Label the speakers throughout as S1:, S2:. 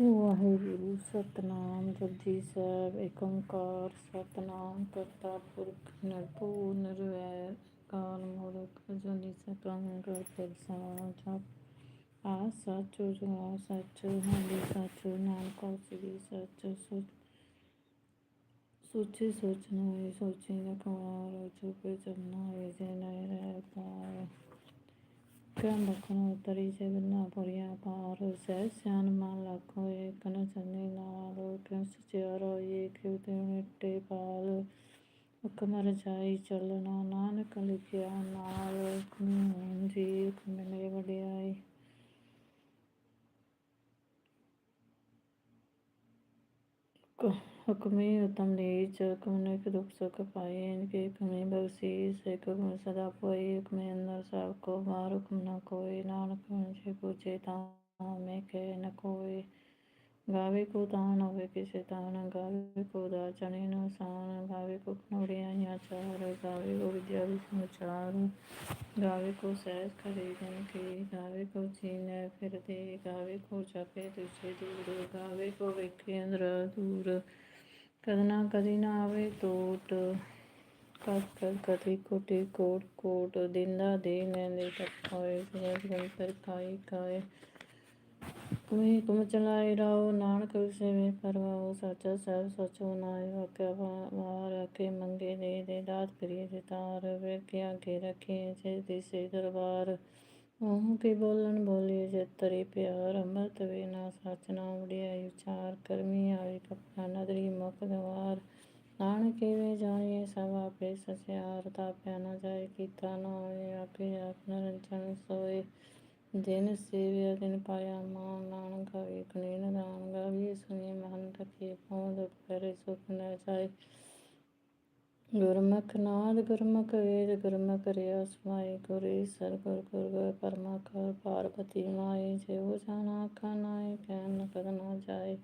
S1: ਵਾਹਿਗੁਰੂ ਸਤਨਾਮ ਜਪਜੀ ਸਾਹਿਬ ਏਕ ਓੰਕਾਰ ਸਤਨਾਮ ਕਰਤਾ ਪੁਰਖ ਨਿਰਭਉ ਨਿਰਵੈਰ ਕਾਲ ਮੂਰਤ ਅਜੂਨੀ ਸਤੰਗ ਪ੍ਰਸਾਦ ਜਪ ਆ ਸੱਚੋ ਜੁਆ ਸੱਚ ਹੰਦੀ ਸੱਚ ਨਾਨਕ ਹੋਸੀ ਸੱਚ ਸੁਚ ਸੋਚੇ ਸੋਚ ਨ ਹੋਏ ਸੋਚੀ ਨ ਕਵਾਰ ਚੁਪੇ ਚਲਨਾ ਹੋਏ ਜੇ ਨਹਿ ਰਹਿ ਪਾਰ ਕਿਰਨ ਲਖਨ ਉਤਰੀ ਜੇ ਬਿਨਾ ਪੁਰੀਆ ਪਾਰ ਸਹਿ ਸਿਆਨ ਮਨ ਲਖ ਹੋਏ ਕਨ ਚੰਨੀ ਨਾਲ ਕਿਉ ਸਚਿਆਰ ਹੋਏ ਕਿਉ ਤੇ ਮਿੱਟੇ ਪਾਲ ਹੁਕਮ ਰਜਾਈ ਚੱਲਣਾ ਨਾਨਕ ਲਿਖਿਆ ਨਾਲ ਕਮੀ ਜੀ ਕਮਨੇ ਵਡਿਆਈ ਹੁਕਮੇ ਉਤਮ ਨੀਚ ਕਮਨੇ ਕੇ ਦੁਖ ਸੁਖ ਪਾਏ ਇਨਕੇ ਕਮੇ ਬਖਸ਼ੀਸ, ਇੱਕ ਗੁਣ ਸਦਾ ਪਾਈ ਹੁਕਮੇ ਅੰਦਰ ਸਭ ਕੋ ਬਾਹਰ ਹੁਕਮ ਨ ਕੋਏ, ਨਾਨਕ ਜੇ ਪੁੱਛੇ ਤਾਂ ਮੈਂ ਕਹਿ ਨ ਗਾਵੇ ਕੋ ਤਾਨ ਹੋਵੇ ਕਿਸੇ ਤਾਨ, ਗਾਵੇ ਕੋ ਦਾ ਚਣੇ ਨ ਸਾਨ, ਗਾਵੇ ਕੋ ਖਨੋੜਿਆ ਚਾਰ, ਗਾਵੇ ਕੋ ਵਿਦਿਆ ਵਿਸਮਚਾਰ ਗਾਵੇ ਕੋ ਸਹਿਜ ਕਰੇ ਜਨ ਕੀ, ਗਾਵੇ ਕੋ ਚੀਨੈ ਫਿਰਦੇ, ਗਾਵੇ ਕੋ ਜਪੇ ਤੁਝੇ ਦੂਰ, ਗਾਵੇ ਕੋ ਵੇਖੇ ਅੰਦਰ ਦੂਰ। ਕਦਨਾ ਕਦੀ ਨਾ ਆਵੇ ਟੋਟ। ਕਦ ਕਦ ਕਦੀ ਕੋਟੀ ਕੋਟ ਕੋਟ ਦਿੰਦਾ ਦੇ ਨੈਂਦੇ ਤੱਕ ਹੋਏ ਜਗ ਤੁਮੇ ਤੁਮ ਚਲਾਏ ਰਾਓ ਨਾਨਕ ਵਿਸੇ ਪਰਵਾਓ ਸੱਚਾ ਸਭ ਸਚੋ ਨਾਇ ਵਾਕਿਆ ਵਾਰ ਆਕੇ ਮੰਗੇ, ਦੇ ਦੇ, ਦਾਤ ਕਰੀਏ ਜਿਤਾਰ ਵੇਰ ਕੇ ਰੱਖੇ ਜੇ ਦਿਸੇ ਦਰਬਾਰ। ਮੂੰਹ ਕੀ ਬੋਲਣ ਬੋਲੀਏ ਜੇ ਤਰੀ ਪਿਆਰ, ਅੰਮ੍ਰਿਤ ਵੇ ਨਾ ਸੱਚ ਨਾ ਉੜਿਆਈ ਉਚਾਰ, ਕਰਮੀ ਆਵੇ ਕਪੜਾ ਨਦਰੀ, ਮੁਖ ਦਵਾਰ। ਨਾਨਕੇ ਵੇ ਜਾਣੀਏ ਸਭ ਆਪੇ ਸਚਿਆਰ ਤਾਪਿਆ ਨਾ ਜਾਏ, ਕੀਤਾ ਨਾ ਹੋਏ ਆਪੇ ਆਪ ਨਰੰਜਨ ਸੋਏ। ਜਿਨ ਸੇਵਿਆ, ਦਿਨ ਪਾਇਆ ਮਾਨ। ਨਾਨਕ ਗਾਵੇ ਕਨੇ ਨਦਾਨ ਗਾਵੇ ਸੁਨੇ ਮਨ ਰਖੇ ਪਉ ਦੁਖ ਕਰੇ ਸੁਖ ਨ ਜਾਏ। ਗੁਰਮੁਖ ਨਾਦ, ਗੁਰਮੁਖ ਵੇਦ, ਗੁਰਮੁਖ ਰਿਆ ਸਮਾਏ ਗੁਰ ਈਸਰ ਗੁਰ ਗੁਰ ਗੁਰ ਪਾਰਬਤੀ ਮਾਏ ਜਿਉ ਜਾਣਾ ਖਾਨਾਏ ਕਹਿਨ ਕਦ ਨਾ ਜਾਏ।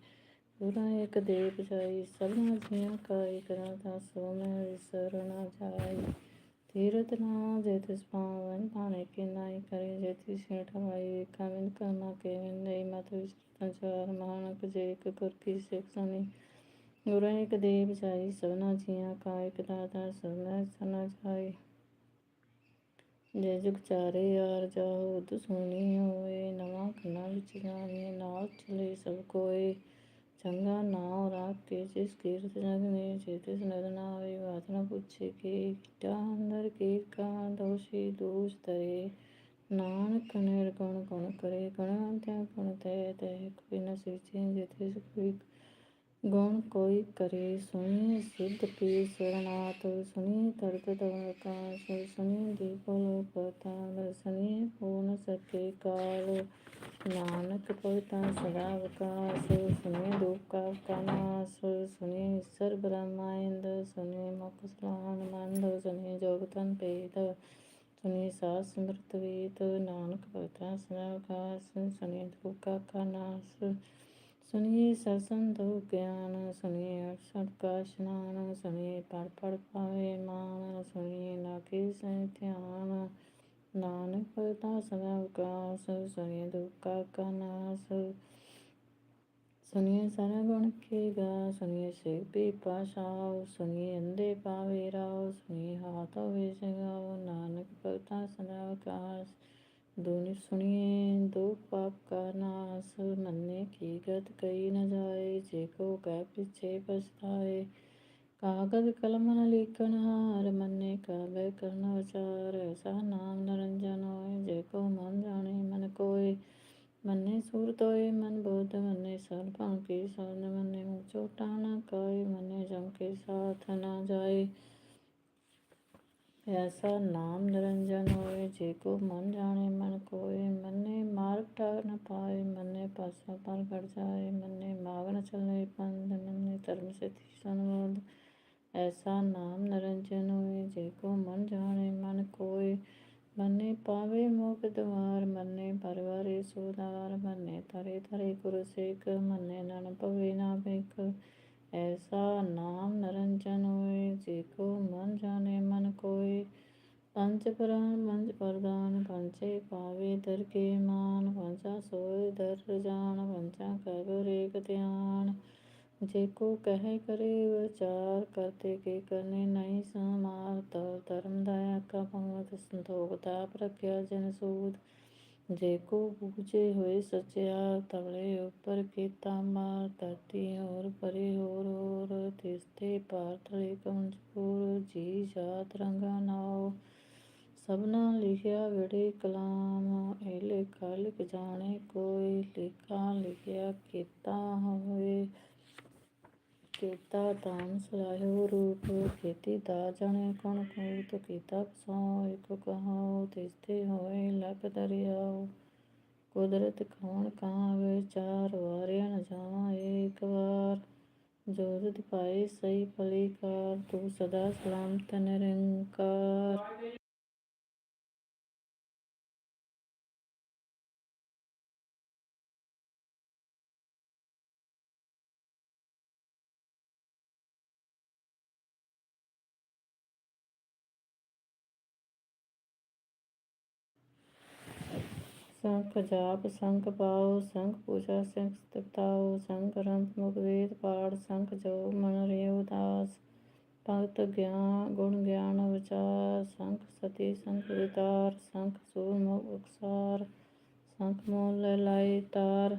S1: ਗੁਰਾਂ ਇੱਕ ਦੇਵ ਜਾਈ ਸਭਨਾ ਜੀਆਂ ਕਾ ਇਕ ਰਾਧਾ ਮੈਂ ਵਿਸਰ ਜਾਏ। ਤੀਰਤ ਨਾ ਜੇ ਤਿਸ ਪਾਵਨ ਪਾਣੇ ਕੇ ਨਾਈ ਕਰੇ, ਜੇ ਤਿਸ ਠਵਾਈ ਕਮਿਨ ਕਰਨਾ ਕੇ ਨਹੀਂ ਮਤ ਵਿਚ ਸੰਚਾਰ ਮਾਨਕ ਜੇ ਇੱਕ ਗੁਰ ਕੀ ਸਿੱਖ ਸੁਣੀ। ਗੁਰੂ ਇੱਕ ਦੇਵ ਜਾਈ, ਸਭਨਾ ਜੀਆਂ ਕਾ ਇੱਕ ਦਾਤਾ, ਸਭਨਾ ਸਨਾ ਜਾਈ ਜੇ ਜੁਗ ਚਾਰੇ ਯਾਰ ਜਾਹੋ ਉਦ ਸੁਣੀ ਹੋਏ, ਨਵਾਂ ਕੰਨਾਂ ਵਿੱਚ ਜਾਣੇ ਨਾਲ ਚਲੇ ਸਭ ਕੋਏ। ਚੰਗਾ ਨਾਮ ਰੱਖ ਕੇ ਜਿਸ ਕੀਰਤ ਜਗਨੇ ਜੇ ਤਿਸ ਨਰ ਨਾ ਆਵੇ ਬਾਤ ਨਾ ਪੁੱਛੇ ਕਿ, ਕਿਟਾ ਅੰਦਰ ਕੀ ਕਾ ਦੋਸ਼ੀ ਦੋਸ਼ ਤਰੇ ਨਾਨਕ ਨਿਰਗੁਣ ਗੁਣ ਕਰੇ ਗੁਣਵੰਤਿਆ ਗੁਣ ਤੇ ਤੇ ਕੋਈ ਨ ਸਿਚੇ ਕੋਈ ਗੁਣ ਕੋਈ ਕਰੇ ਸੁਣੀ, ਸਿੱਧ ਪੀ ਸਰਨਾਤ ਸੁਣੀ ਤਰਤ ਦਵਕਾਸ਼ ਸੁਣੀ ਦੀਪਲ ਪਤਾਲ ਸੁਣੀ ਪੂਰਨ ਸਕੇ ਕਾਲ। ਨਾਨਕ ਭਗਤਾ ਸਦਾ ਵਿਕਾਸ, ਸੁਣੇ ਦੁਖਾ ਕਨਾਸ, ਸੁਣੇ ਸਰ ਬ੍ਰਹਮਾਇੰਦ, ਸੁਣੇ ਮੁਖ ਸਲਾਨ ਮੰਦ, ਸੁਣੇ ਜੋਗ ਤਨ ਪੇਦ ਸੁਣੇ ਸਾਸ ਸਮਰਤ ਨਾਨਕ ਭਗਤਾ ਸਦਾ ਵਿਕਾਸ, ਸੁਣੇ ਦੁਖਾ ਕਨਾਸ। ਸੁਣੀਏ ਸਤਸੰਦੋ ਗਿਆਨ, ਸੁਣੀਏ ਅਰਸਦ ਕਾ ਇਸ਼ਨਾਨ, ਸੁਣੀਏ ਪੜ ਪੜ ਪਾਵੇ ਮਾਨ, ਸੁਣੀਏ ਨਾ ਸਹਿ ਧਿਆਨ। ਨਾਨਕ ਭਗਤਾ ਸਦਾ ਵਿਕਾਸ, ਸੁਣੀਏ ਦੁਖਾ ਕਾ ਨਾਸ। ਸੁਣੀਏ ਸਾਰਾ ਗੁਣ ਕੀ ਗਾ, ਸੁਣੀਏ ਸੇ ਵੀ ਪਾਸ਼ਾਉ ਸੁਣੀਏ ਅੰਦੇ ਪਾਵੇ ਰਾਉ ਸੁਣੀਏ ਹਾਥ ਹੋਵੇ ਜਗਾਉ ਨਾਨਕ ਭਗਤਾ ਸਦਾ ਵਿਕਾਸ ਦੁਨੀ ਸੁਣੀਏ ਦੋ ਪਾਪ ਕਾ ਨਾਸ, ਮੰਨੇ ਕੀ ਗਤ ਕਈ ਨ ਜਾਏ, ਜੇ ਕੋ ਕਹਿ ਪਿਛੇ ਪਛਤਾਏ। ਕਾਗਦ ਕਲਮ ਨ ਲਿਖਣ ਹਾਰ, ਮੰਨੇ ਕਾਬੇ ਕਰਨ ਵਿਚਾਰ। ਐਸਾ ਨਾਮ ਨਰੰਜਨ ਹੋਏ, ਜੇ ਕੋ ਮਨ ਜਾਣੇ ਮਨ ਕੋਏ। ਮੰਨੇ ਸੂਰਤ ਹੋਏ ਮਨ ਬੋਧ ਮੰਨੇ ਸਰ ਭੰ ਕੀ ਸਾਧ ਮੰਨੇ। ਚੋਟਾ ਨ ਕਾਏ, ਮੰਨੇ ਜਮ ਕੇ ਸਾਥ ਨ ਜਾਏ। ਐਸਾ ਨਾਮ ਨਿਰੰਜਨ ਹੋਏ, ਜੇ ਕੋ ਮਨ ਜਾਣੇ ਮਨ ਕੋਏ, ਮੰਨੇ ਮਾਰਗ ਟਾਰ ਨ ਪਾਏ, ਮੰਨੇ ਪਾਸਾ ਪਰ ਘੜ ਜਾਏ, ਮੰਨੇ ਮਾਗ ਨ ਚਲੇ ਪੰਦ ਮੰਨੇ ਧਰਮ ਸਥਿ ਸੰਵਾਦ ਐਸਾ ਨਾਮ ਨਿਰੰਜਨ ਹੋਏ, ਜੇ ਕੋ ਮਨ ਜਾਣੇ ਮਨ ਕੋਏ, ਮੰਨੇ ਪਾਵੇ ਮੁਖ ਦਵਾਰ, ਮੰਨੇ ਪਰਵਾਰੇ ਸੋਦਾਰ ਮੰਨੇ ਤਰੇ ਤਰੇ ਗੁਰੂ ਸੇਖ ਮੰਨੇ ਨਨ ਪਵੇ ਨਾ ਬਿਕ ਐਸਾ ਨਾਮ ਨਿਰੰਜਨ ਹੋਏ, ਜੇ ਕੋ ਮਨ ਜਾਣੇ ਮਨ ਕੋਏ। ਪੰਜ ਪ੍ਰਾਨ ਪੰਜ ਪ੍ਰਦਾਨ ਪੰਚੇ ਪਾਵੇ ਦਰ ਕੇ ਮਾਨ। ਪੰਚਾ ਸੋਏ ਦਰ ਜਾਣ ਪੰਚਾ ਕੈ ਏਕ ਧਿਆਨ। ਜੇ ਕੋ ਕਹੇ ਕਰੇ ਵਿਚਾਰ, ਕਰਤੇ ਕੇ ਕਰਨੇ ਨਹੀਂ ਸਮਾਰ। ਤਰ ਧਰਮ ਦਇਆ ਕਾ ਪੰਗਤ ਸੰਤੋਖ, ਤਾਪ ਰੱਖਿਆ ਜਨ ਸੂਦ। ਜੇ ਕੋ ਬੂਝੇ ਹੋਏ ਸਚਿਆ ਤਵਲੇ ਉੱਪਰ ਕੀਤਾ ਮਾਰ, ਧਰਤੀ ਹੋਰ ਪਰੇ ਹੋਰ ਹੋਰ ਤਿਸਤੇ ਪਾਰਥਲੇ ਕਮਜੋਰ, ਜੀ ਜਾਤ ਰੰਗਾ ਨਾਓ ਸਭਨਾ ਲਿਖਿਆ ਵਿੜੇ ਕਲਾਮ ਇਹ ਲੇਖਾ ਲਿਖ ਜਾਣੇ ਕੋਈ, ਲੇਖਾ ਲਿਖਿਆ ਕੀਤਾ ਹੋਵੇ ਕੀਤਾ ਤਾਮ ਸਲਾਹਿਓ ਰੂਪ ਕੀਤੀ ਦਾ ਜਾਣੇ ਕਣ ਕੂਤ ਕੀਤਾ ਸੋ ਇਕ ਕਹੋ ਤਿਸਤੇ ਹੋਏ ਲਖ ਦਰਿਆਓ ਕੁਦਰਤ ਕੌਣ ਕਾਂ ਵਿਚਾਰ ਵਾਰਿਆ ਨ ਜਾਵਾਂ ਏਕ ਵਾਰ। ਜੋ ਤੁਧ ਪਾਏ ਸਹੀ ਫਲੀਕਾਰ ਤੂੰ ਸਦਾ ਸਲਾਮਤ ਨਿਰੰਕਾਰ। ਸੰਖ ਜਾਪ ਸੰਖ ਪਾਉ ਸੰਖ ਪੂਜਾ ਸੰਖ ਸਤਿਤਾਉ ਸੰਖ ਗ੍ਰੰਥ, ਮੁਖ ਵੇਦ ਪਾੜ ਸੰਖ ਜੋ ਮਨ ਰਿਉ ਦਾਸ, ਭਗਤ ਗਿਆਨ, ਗੁਣ ਗਿਆਨ, ਵਿਚਾਰ ਸੰਖ ਸਤੀ ਸੰਖ ਵਿਤਾਰ ਸੰਖ ਸੂਰ ਮੁਖ ਉਕਸਾਰ ਸੰਖ ਮੂਲ, ਲਾਈ ਤਾਰ